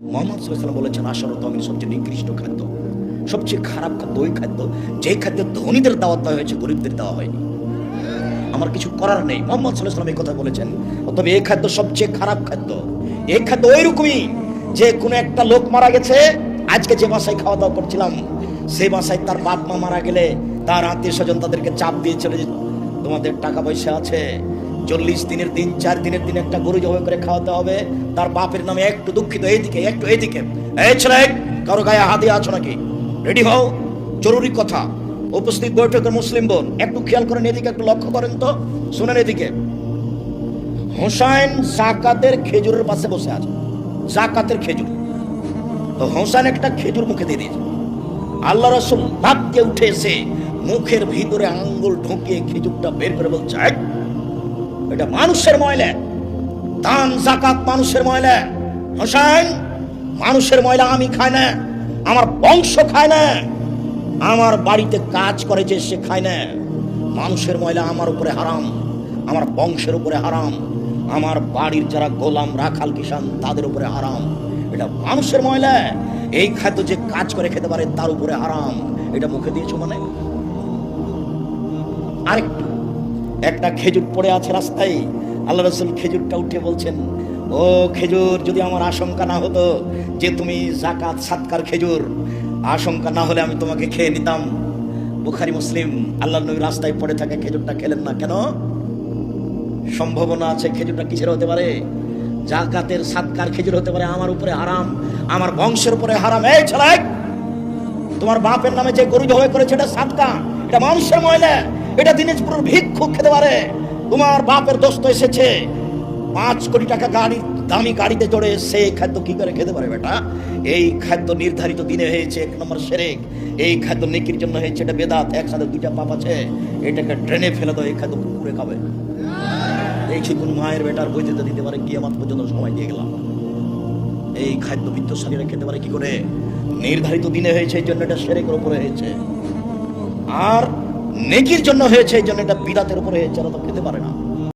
মোহাম্মদ সাল্লাম বলেছেন, আসর তমিন সবচেয়ে নিকৃষ্ট খাদ্য, সবচেয়ে খারাপ খাদ্য ওই খাদ্য, যে খাদ্য ধনীদের দাওয়াত দেওয়া হয়েছে, গরিবদের দেওয়া হয়নি। আমার কিছু করার নেই। মোহাম্মদ সাল্লাম এই কথা বলেছেন। তবে এই খাদ্য সবচেয়ে খারাপ খাদ্য, এই খাদ্য ওই রকমই যে কোনো একটা লোক মারা গেছে, আজকে যে বাসায় খাওয়া দাওয়া করছিলাম, সেই বাসায় তার বাপ মা মারা গেলে, তার আত্মীয় স্বজন তাদেরকে চাপ দিয়ে চলে যেত। তোমাদের টাকা পয়সা আছে চল্লিশ দিনের দিন চার দিনের দিন একটা গরু জবাই করে খাওয়াতে হবে। তার বাপের নামে একটু দুঃখিত এইদিকে একটু এইদিকে। এই ছেলে কারও গায়ে হাতে আছো নাকি? রেডি হও? জরুরি কথা। উপস্থিত বৈঠকের মুসলিম বোন একটু খেয়াল করেন এদিকে একটু লক্ষ্য করেন তো। শুনেন এদিকে। হোসাইন জাকাতের খেজুরের পাশে বসে আছে। জাকাতের খেজুর। তো হোসাইন একটা খেজুর মুখে দিয়ে দিয়েছে। আল্লাহ রসুল দিয়ে উঠে এসে মুখের ভিতরে আঙ্গুল ঢুকিয়ে খেজুরটা বের করে বলছে "এই, এটা মানুষের ময়লা। দান, জাকাত মানুষের ময়লা। হোসাইন, মানুষের ময়লা আমি খাই না। আমার বংশ খায় না। আমার বাড়িতে কাজ করে যে সে খায় না। মানুষের ময়লা আমার উপরে হারাম, আমার বংশের উপরে হারাম, আমার বাড়ির যারা গোলাম, রাখাল কিষান তাদের উপরে হারাম। এটা মানুষের ময়লা। এই খাদ্য যে কাজ করে খেতে পারে তার উপরে হারাম। এটা মুখে দিয়েছ মানে? আরেকটু একটা খেজুর পড়ে আছে রাস্তায়। আল্লাহ রসুল খেজুরটা উঠে বলছেন, ও খেজুর, যদি আমার আশঙ্কা না হতো যে তুমি জাকাত সাতকার খেজুর, আশঙ্কা না হলে আমি তোমাকে খেয়ে নিতাম। বুখারি, মুসলিম আল্লাহ নবী রাস্তায় পড়ে থাকে খেজুরটা খেলেন না। কেন? সম্ভাবনা আছে খেজুরটা কিসের হতে পারে? জাকাতের সাতকার খেজুর হতে পারে আমার উপরে হারাম, আমার বংশের উপরে হারাম। এই ছেলে, তোমার বাপের নামে যে গরু জবাই করেছে, এটা সাতকা, এটা মানুষের ময়লা। এটা দিনাজপুরের ভিক্ষুক খেতে পারে তোমার বাপের দোস্ত এসেছে। পাঁচ কোটি টাকা গাড়ি, দামি গাড়িতে চড়ে সে খাদ্য কি করে খেতে পারে বেটা? এই খাদ্য নির্ধারিত দিনে হয়েছে এক নম্বর সেরেক। এই খাদ্য নেকির জন্য হয়েছে এটা বেদাত। একসাথে দুইটা পাপ আছে। এটাকে ট্রেনে ফেলে দাও, এই খাদ্য কুকুরে খাবে। দেখি কোন মায়ের বেটার বইতে দিতে পারে গিয়ে আমার পর্যন্ত সময় দিয়ে গেলাম। এই খাদ্য বিত্তশালীরা খেতে পারে কি করে? নির্ধারিত দিনে হয়েছে, এই জন্য এটা সেরেকের উপরে হয়েছে। আর নেকির জন্য হয়েছে এই জন্য এটা বিরাতের উপরে হয়েছে তো খেতে পারে না।